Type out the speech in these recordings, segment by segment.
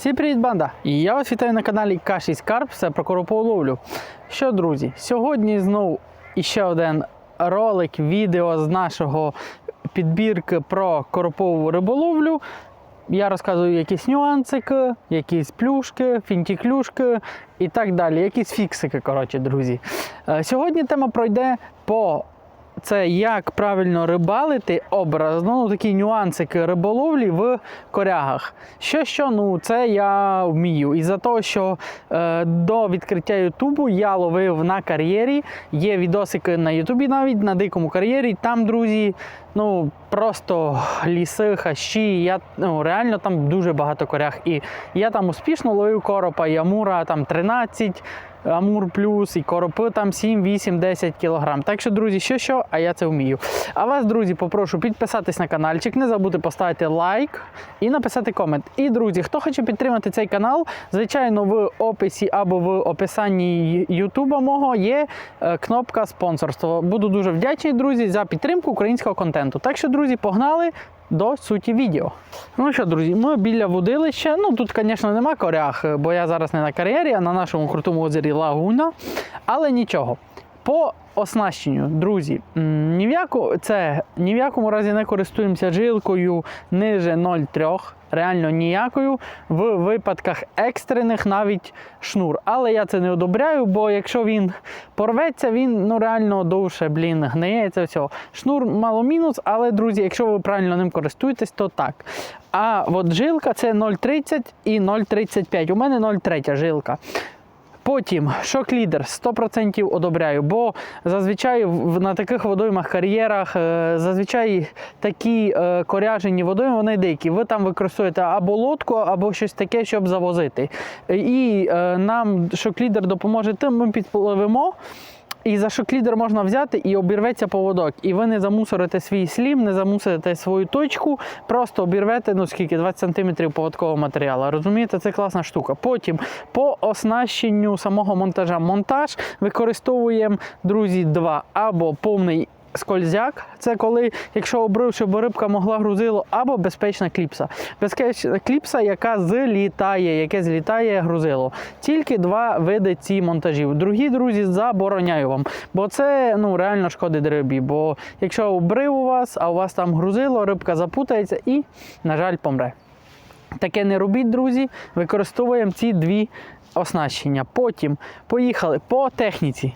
Всім привіт, банда! Я вас вітаю на каналі Каші Скарб, все про коропоуловлю. Що, друзі, сьогодні знову іще один ролик, відео з нашого підбірки про коропову риболовлю. Я розказую якісь нюансики, якісь плюшки, фінтіклюшки і так далі. Якісь фіксики, коротше, друзі. Е, Сьогодні тема пройде по це як правильно рибалити образно, ну такі нюансики риболовлі в корягах. Що що, ну це я вмію. І за того, що е, до відкриття Ютубу я ловив на кар'єрі. Є відосики на Ютубі навіть на дикому кар'єрі. Там, друзі, ну просто ліси, хащі. Я ну, реально там дуже багато коряг. І я там успішно ловив коропа і амура там 13. Амур плюс і коропи там 7, 8, 10 кілограм. Так що, друзі, що що, а я це вмію. А вас, друзі, попрошу підписатись на каналчик, не забудьте поставити лайк і написати комент. І, друзі, хто хоче підтримати цей канал, звичайно, в описі або в описанні Ютуба мого є е, кнопка спонсорство. Буду дуже вдячний, друзі, за підтримку українського контенту. Так що, друзі, погнали до суті відео. Ну що, друзі, ми біля водилища. Ну тут, звісно, нема корях, бо я зараз не на кар'єрі, а на нашому крутому озері Лагуна. Але нічого. По оснащенню, друзі, ні в, яку, це, ні в якому разі не користуємося жилкою ниже 0,3, реально ніякою. В випадках екстрених навіть шнур. Але я це не одобряю, бо якщо він порветься, він ну реально довше блін, гниє це. Шнур мало мінус, але друзі, якщо ви правильно ним користуєтесь, то так. А от жилка це 0,30 і 0,35. У мене 0,3 жилка. Потім шок-лідер 100% одобряю, бо зазвичай на таких водоймах, кар'єрах, е, зазвичай такі е, коряжені водойми, вони дикі. Ви там використовуєте або лодку, або щось таке, щоб завозити. І е, нам шок-лідер допоможе тим, ми підпливемо. І за шоклідер можна взяти і обірветься поводок. І ви не замусорите свій слім, не замусорите свою точку, просто обірвете, ну скільки, 20 см поводкового матеріалу. Розумієте, це класна штука. Потім по оснащенню самого монтажа. Монтаж використовуємо, друзі, два або повний. Скользяк це коли, якщо обрив, щоб рибка могла грузило, або безпечна кліпса. Безпечна кліпса, яка злітає, яке злітає грузило. Тільки два види ці монтажів. Другі друзі забороняю вам, бо це ну реально шкодить рибі. Бо якщо обрив у вас, а у вас там грузило, рибка запутається і, на жаль, помре. Таке не робіть, друзі. Використовуємо ці дві оснащення. Потім поїхали по техніці.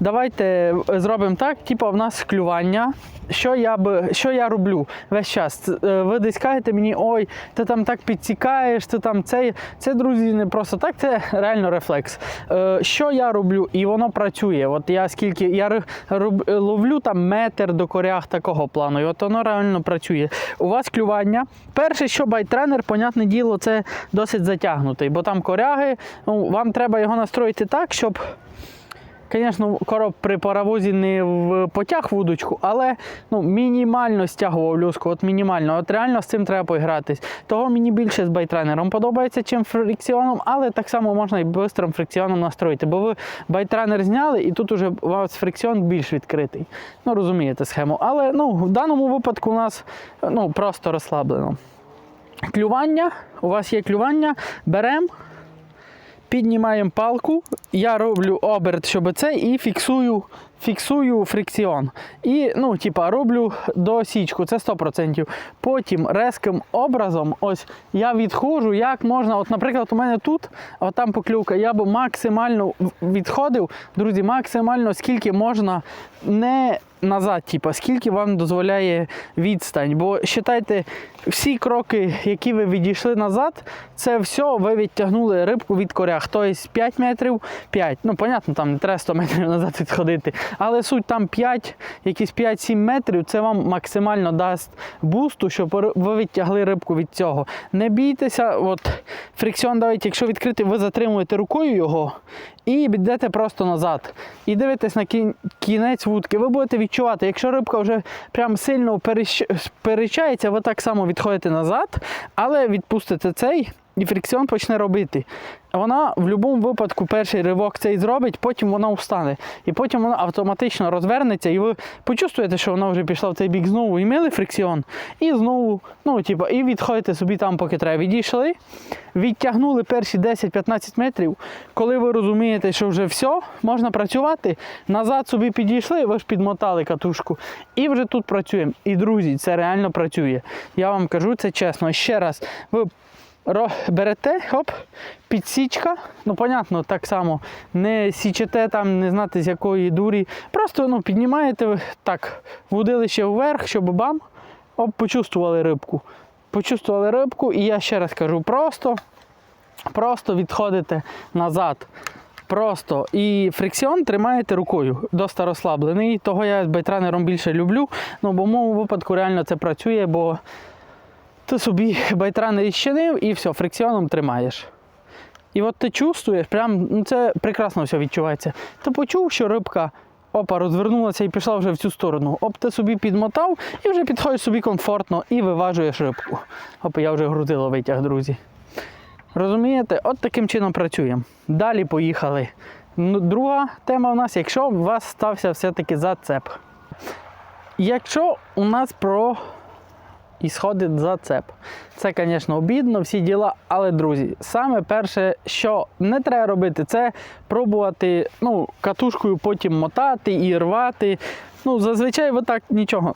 Давайте е, зробимо так, типу, в нас клювання. Що я би, що я роблю весь час? Е, Ви десь кажете мені, ой, ти там так підсікаєш, ти там це. Це, друзі, не просто так, це реально рефлекс. Е, Що я роблю? І воно працює. От я скільки я ловлю там метр до корях такого плану, і от воно реально працює. У вас клювання. Перше, що байтренер, понятне діло, це досить затягнутий, бо там коряги, ну, вам треба його настроїти так, щоб. Звісно, короб при паровозі не потяг вудочку, але ну, мінімально стягував люску, от мінімально. От реально з цим треба поігратись. Того мені більше з байтренером подобається, чим фрикціоном, але так само можна і бистрим фрикціоном настроїти. Бо ви байтренер зняли, і тут уже у вас фрикціон більш відкритий. Ну, розумієте схему. Але ну, в даному випадку у нас ну, просто розслаблено. Клювання, у вас є клювання, беремо. Піднімаємо палку, я роблю оберт, щоб це, і фіксую, фіксую фрикціон. І, ну, типа, роблю досічку, це 100%. Потім резким образом, ось я відходжу, як можна. От, наприклад, у мене тут, от там поклювка, я б максимально відходив, друзі, максимально скільки можна не назад, типа, скільки вам дозволяє відстань. Бо вважайте, всі кроки, які ви відійшли назад, це все ви відтягнули рибку від корях. Тобто 5 метрів 5. Ну, понятно, там не треба 100 метрів назад відходити. Але суть там 5, якісь 5-7 метрів, це вам максимально дасть бусту, щоб ви відтягли рибку від цього. Не бійтеся, от фрикціон давить, якщо відкрити, ви затримуєте рукою його і йдете просто назад. І дивитесь на кінець вудки. Ви будете відчувати, якщо рибка вже прям сильно перещ- перечається, ви так само відходите назад, але відпустите цей. І фрикціон почне робити. Вона в будь-якому випадку перший ривок цей зробить, потім вона встане. І потім вона автоматично розвернеться, і ви почувствуєте, що вона вже пішла в цей бік знову і мили фрикціон. І знову, ну, типу, і відходите собі там, поки треба. Відійшли, відтягнули перші 10-15 метрів. Коли ви розумієте, що вже все, можна працювати, назад собі підійшли, ви ж підмотали катушку. І вже тут працюємо. І друзі, це реально працює. Я вам кажу це чесно. Ще раз, ви берете, оп, підсічка. Ну, понятно, так само не січете там, не знати з якої дурі. Просто ну, піднімаєте так вудилище вверх, щоб бам, оп, почувствували рибку. Почувствували рибку, і я ще раз кажу, просто, просто відходите назад. Просто і фрикціон тримаєте рукою, доста розслаблений. Того я з байтренером більше люблю. Ну, бо в моєму випадку реально це працює, бо ти собі байтран відчинив і все, фрикціоном тримаєш. І от ти чувствуєш, прям ну це прекрасно все відчувається. Ти почув, що рибка опа, розвернулася і пішла вже в цю сторону. Оп, ти собі підмотав і вже підходиш собі комфортно і виважуєш рибку. Оп, я вже грузило витяг, друзі. Розумієте, от таким чином працюємо. Далі поїхали. Ну, друга тема у нас, якщо у вас стався все-таки зацеп. Якщо у нас про ісходить зацеп. Це, звісно, обідно, всі діла, але, друзі, саме перше, що не треба робити, це пробувати ну, катушкою потім мотати і рвати. Ну, зазвичай ви так нічого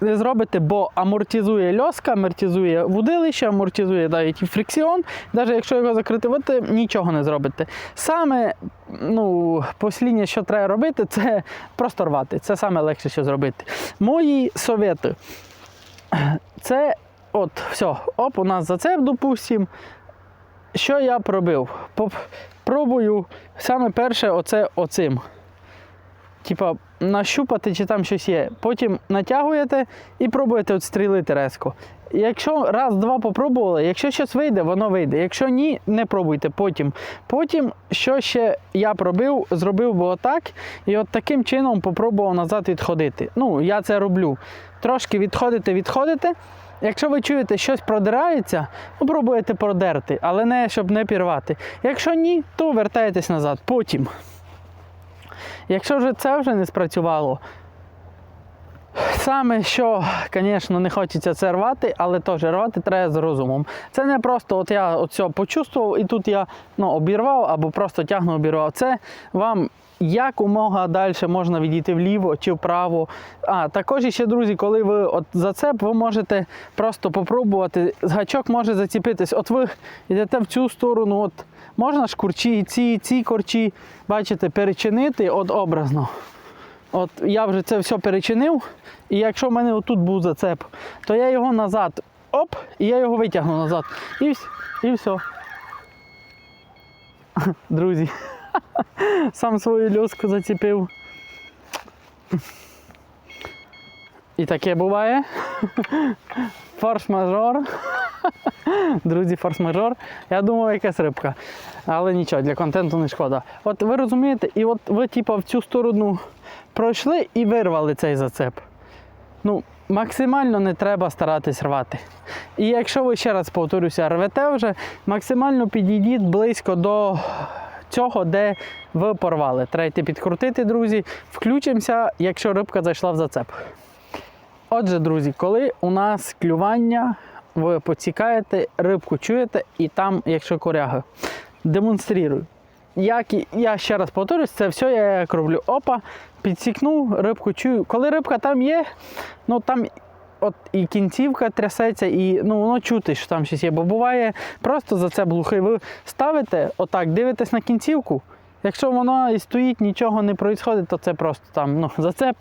не зробите, бо амортизує льоска, амортизує вудилище, амортизує навіть і фрикціон. Навіть якщо його закрити, ви нічого не зробите. Саме ну, посліднє, що треба робити, це просто рвати. Це саме легше, що зробити. Мої совєти. Це от, все, оп, у нас зацеп, допустим. Що я пробив? Пробую саме перше оце оцим. Типа нащупати, чи там щось є. Потім натягуєте і пробуєте от стрілити резко. Якщо раз-два попробували, якщо щось вийде, воно вийде. Якщо ні, не пробуйте потім. Потім, що ще я пробив, зробив би отак, і от таким чином попробував назад відходити. Ну, я це роблю. Трошки відходите, відходите. Якщо ви чуєте, щось продирається, ну пробуєте продерти, але не щоб не пірвати. Якщо ні, то вертаєтесь назад. Потім. Якщо вже це вже не спрацювало, саме що, звісно, не хочеться це рвати, але теж рвати треба з розумом. Це не просто от я цього почувствував і тут я ну, обірвав або просто тягну обірвав. Це вам якомога далі можна відійти вліво чи вправо. А також ще, друзі, коли ви от зацеп, ви можете просто попробувати, гачок може заціпитись. От ви йдете в цю сторону, от можна ж курчі, ці, ці корчі, бачите, перечинити от образно. От я вже це все перечинив, і якщо в мене отут був зацеп, то я його назад, оп, і я його витягну назад. І, і все. Друзі, сам свою льоску заціпив. І таке буває. Форс-мажор. Друзі, форс-мажор. Я думав, якась рибка. Але нічого, для контенту не шкода. От ви розумієте, і от ви, типу, в цю сторону пройшли і вирвали цей зацеп. Ну, максимально не треба старатись рвати. І якщо ви ще раз повторюся, рвете вже, максимально підійдіть близько до цього, де ви порвали. Треба підкрутити, друзі. Включимося, якщо рибка зайшла в зацеп. Отже, друзі, коли у нас клювання, ви поцікаєте, рибку чуєте, і там, якщо коряга, демонструю. Як я ще раз повторюсь, це все я як роблю. Опа, підсікнув, рибку чую. Коли рибка там є, ну там от і кінцівка трясеться, і ну воно чути, що там щось є. Бо буває просто за це глухий. Ви ставите, отак, дивитесь на кінцівку. Якщо воно і стоїть, нічого не відбувається, то це просто там ну, зацеп.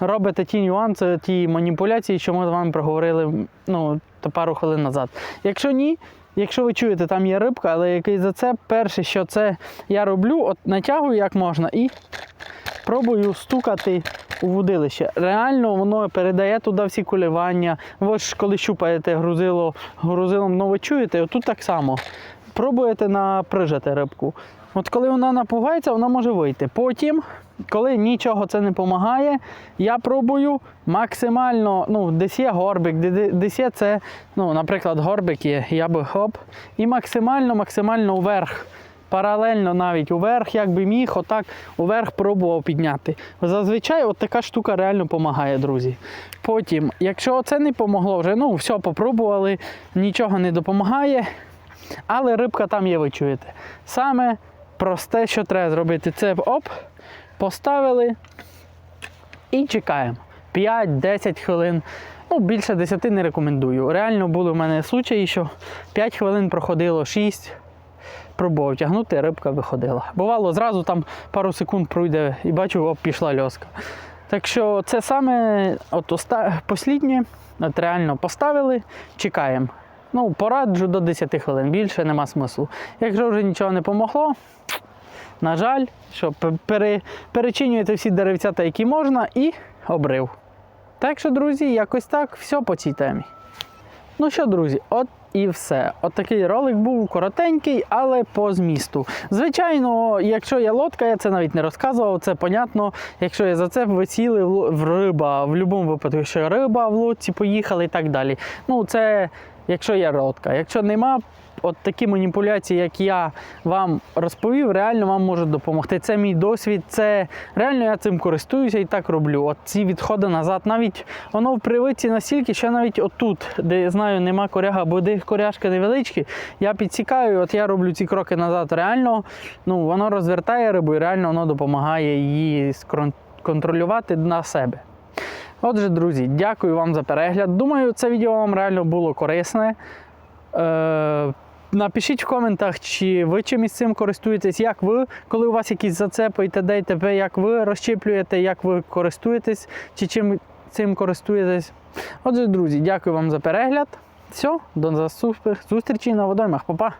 Робите ті нюанси, ті маніпуляції, що ми з вами проговорили ну, пару хвилин назад. Якщо ні, якщо ви чуєте, там є рибка, але який зацеп, перше, що це я роблю, от натягую як можна і пробую стукати у вудилище. Реально воно передає туди всі коливання. Ви ж коли щупаєте грузило грузилом, ну ви чуєте, отут так само. пробуєте наприжати рибку. От коли вона напугається, вона може вийти. Потім, коли нічого це не допомагає, я пробую максимально, ну, десь є горбик, де- де- десь є це, ну, наприклад, горбик є, я би хоп, і максимально, максимально вверх. Паралельно навіть уверх, як би міг, отак уверх пробував підняти. Зазвичай от така штука реально допомагає, друзі. Потім, якщо це не помогло, вже ну все попробували, нічого не допомагає, але рибка там є, ви чуєте. Саме просте, що треба зробити, це оп, поставили і чекаємо. 5-10 хвилин. Ну, більше 10 не рекомендую. Реально були в мене случаї, що 5 хвилин проходило 6 пробував тягнути, рибка виходила. Бувало, зразу там пару секунд пройде і бачу, оп, пішла льоска. Так що це саме от оста... посліднє, от реально поставили, чекаємо. Ну, пораджу до 10 хвилин, більше нема смислу. Якщо вже нічого не помогло, на жаль, що пере... перечинюєте всі деревцята, які можна, і обрив. Так що, друзі, якось так, все по цій темі. Ну що, друзі, от і все. От такий ролик був коротенький, але по змісту. Звичайно, якщо є лодка, я це навіть не розказував, це понятно. Якщо є зацеп, це висіли в риба, в будь-якому випадку, що риба в лодці поїхали і так далі. Ну, це якщо є лодка. Якщо нема, от такі маніпуляції, як я вам розповів, реально вам можуть допомогти. Це мій досвід, це реально я цим користуюся і так роблю. От ці відходи назад, навіть воно в привиці настільки, що навіть отут, де я знаю, нема коряга, або де коряшки невеличкі, я підсікаю, от я роблю ці кроки назад. Реально, ну воно розвертає рибу і реально воно допомагає її контролювати на себе. Отже, друзі, дякую вам за перегляд. Думаю, це відео вам реально було корисне. Е, напишіть в коментах, чи ви чимось цим користуєтесь, як ви, коли у вас якісь зацепи і т.д. і т.п., як ви розщеплюєте, як ви користуєтесь, чи чим цим користуєтесь. Отже, друзі, дякую вам за перегляд. Все, до зустрічей на водоймах. Па-па!